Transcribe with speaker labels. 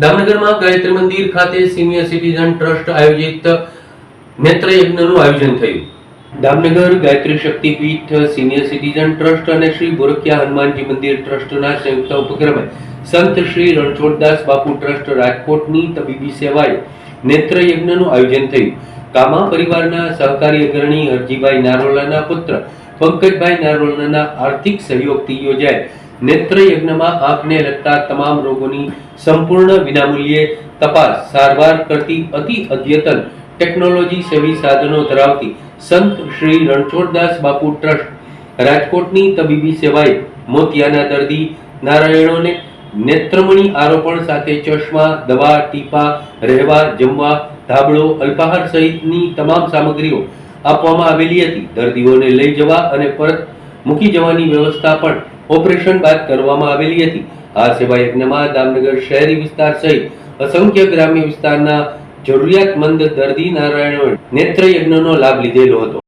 Speaker 1: દામનગરમાં ગાયત્રી મંદિર ખાતે senior citizen trust આયોજિત નેત્ર યજ્ઞનું આયોજન થયું. Damnagar Gayatri Shaktipeeth senior citizen trust અને શ્રી બોરકિયા હનુમાનજી મંદિર ટ્રસ્ટના સંયુક્ત ઉપક્રમે સંત શ્રી રણછોડદાસ બાપુ ટ્રસ્ટ રાજકોટની તબીબી સેવાએ નેત્ર યજ્ઞનું આયોજન થયું. કામા પરિવારના સહકારી અગ્રણી હરજીભાઈ નારોલાના પુત્ર પંકજભાઈ નારોલાના આર્થિક સહયોગથી યોજાયેલ નેત્ર યજ્ઞમાં આંખને લગતા તમામ રોગોની સંપૂર્ણ વિનામૂલ્યે તપાસ સારવાર કરતી અતિ અદ્યતન ટેકનોલોજી સેવી સાધનો ધરાવતી સંત શ્રી રણછોડદાસ બાપુ ટ્રસ્ટ, રાજકોટની તબીબી સેવાએ મોતિયાના દર્દી નારાયણોને નેત્રમણી આરોપણ સાથે ચશ્મા, દવા, ટીપા, રહેવા, જમવા, ધાબળો, અલ્પાહાર સહિતની તમામ સામગ્રીઓ આપવામાં આવેલી હતી. દર્દીઓને લઈ જવા અને પરત મૂકી જવાની વ્યવસ્થા પણ ઓપરેશન બાદ કરવામાં આવેલી હતી. આ સેવા યજ્ઞમાં દામનગર શહેરી વિસ્તાર સહિત અસંખ્ય ગ્રામ્ય વિસ્તારના જરૂરિયાતમંદ દર્દી નારાયણ નેત્ર યજ્ઞનો લાભ લીધેલો હતો.